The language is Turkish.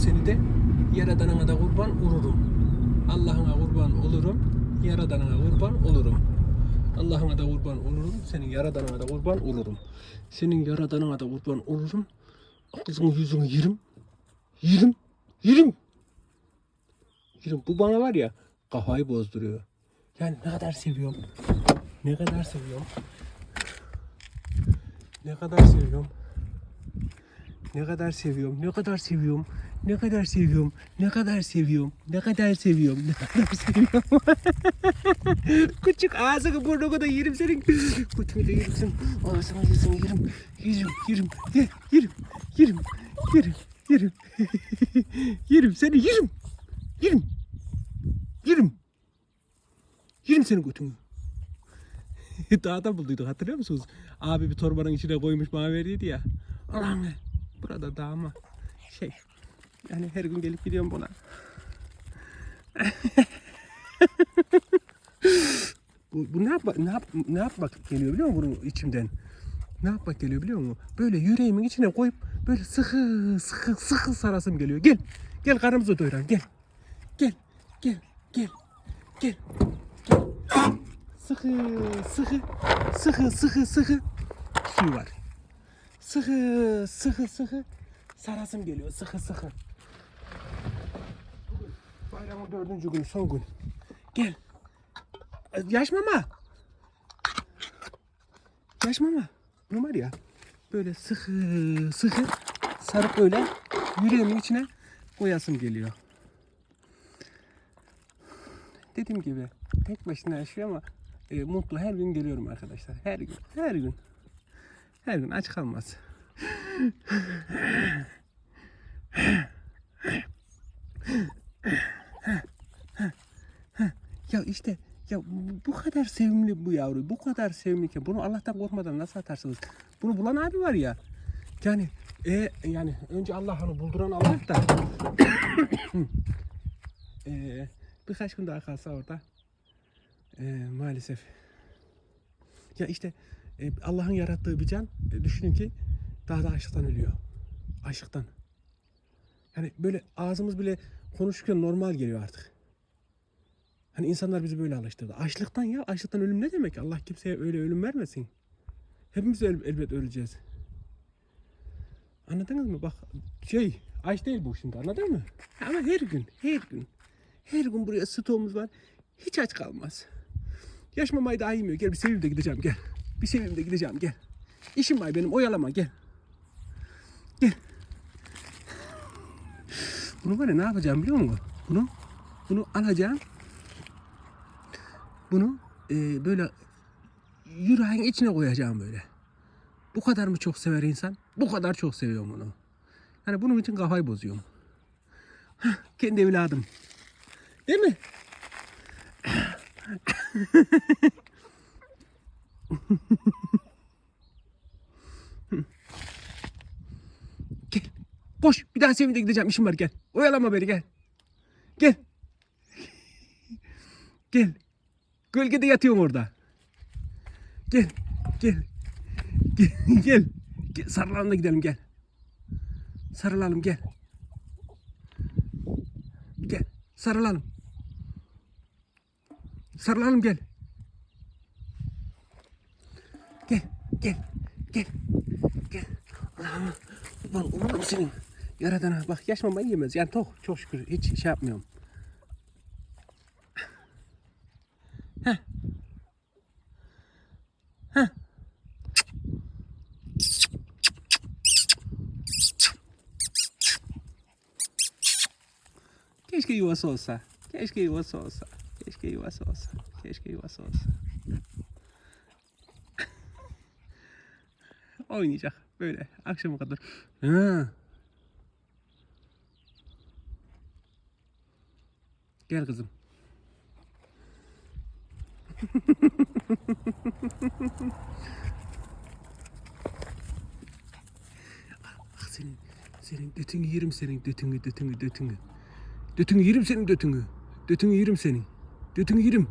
seni de Yaradan'a da kurban olurum. Allah'ına kurban olurum. Yaradan'a kurban olurum. Allah'ına da kurban olurum. Senin Yaradan'a da kurban olurum. Senin Yaradan'a da kurban olurum. Kızın yüzünü yerim. Yerim. Yerim. Yerim. Bu bana var ya kafayı bozduruyor. Yani ne kadar seviyorum. Ne kadar seviyorum. Ne kadar seviyorum. Ne kadar seviyorum. Ne kadar seviyorum. Ne kadar seviyorum. Ne kadar seviyorum. Ne kadar seviyorum. Ne kadar seviyorum. Küçük ağzını burnunu da yerim senin. Götünü de yerim senin. Ağzını yüzünü yerim. Yerim, yerim. Ye, yerim. Yerim. Yerim. Yerim. yerim seni yerim. Yerim. Yerim. Yerim senin götünü. Dağda bulduyduk hatırlıyor musunuz? Abi bir torbanın içine koymuş bana verdiydi ya. Allah'ım burada dağ mı? Şey yani her gün gelip gidiyorum buna. bu, bu ne yapmak ne, yap, ne yapmak geliyor biliyor musun bunun içimden? Ne yapmak geliyor biliyor musun? Böyle yüreğimin içine koyup böyle sıkı sıkı sıkı sarasım geliyor. Gel. Gel karnımızı doyuran gel. Gel. Gel. Gel. Gel. Gel. Sıkı sıkı sıkı sıkı sıkı suyu var. Sıkı sıkı sıkı sarasım geliyor sıkı sıkı. Bayramın dördüncü günü son gün. Gel. Yaş mama. Yaş mama. Ne ya? Böyle sıkı sıkı sarıp böyle yüreğimin içine koyasım geliyor. Dediğim gibi tek başına yaşıyor ama e, mutlu her gün geliyorum arkadaşlar. Her gün. Her gün. Her gün aç kalmaz. ya işte ya bu- kadar sevimli bu yavru. Bu kadar sevimliyken bunu Allah'tan korkmadan nasıl atarsınız? Bunu bulan abi var ya. Yani e, yani önce Allah'ını bulduran Allah da e, birkaç gün daha kalsa orada e, maalesef ya işte Allah'ın yarattığı bir can e, düşünün ki daha da açlıktan ölüyor. Açlıktan. Yani böyle ağzımız bile konuşurken normal geliyor artık. Hani insanlar bizi böyle alıştırdı. Açlıktan ya. Açlıktan ölüm ne demek? Allah kimseye öyle ölüm vermesin. Hepimiz el, elbet öleceğiz. Anladınız mı? Bak şey aç değil bu şimdi anladın mı? Ama her gün her gün her gün buraya stoğumuz var. Hiç aç kalmaz. Yaş mamayı daha yemiyor. Gel bir seveyim de gideceğim gel. Bir seveyim de gideceğim gel. İşim var benim oyalama gel. Gel. Bunu var ya ne yapacağım biliyor musun? Bunu bunu alacağım. Bunu e, böyle yüreğin içine koyacağım böyle. Bu kadar mı çok sever insan? Bu kadar çok seviyorum onu. Yani bunun için kafayı bozuyorum. Hah, kendi evladım. Değil mi? Gel. Koş. Bir daha Sevin'de gideceğim. İşim var gel. Oyalama beni gel. Gel. Gel. Gölgede yatıyorum orada. Gel. Gel. Gel. Gel. gel. Sarılalım da gidelim gel. Sarılalım gel. Gel. Sarılalım. Sarılalım gel. Gel. Gel. Gel. Gel. Allah'ım. Kurban olurum senin. Yaradana bak yaş mamayı yemez. Yani tok çok şükür hiç şey yapmıyorum. Heh. Heh. Keşke yuvası olsa. Keşke yuvası olsa. Keşke yuvası olsa. Keşke yuvası olsa. Oynayacak böyle akşama kadar. Ha. Gel kızım. Ah senin, senin götünü yerim senin götünü, götünü, götünü. Götünü yerim senin götünü. Götünü yerim senin. Götünü yerim.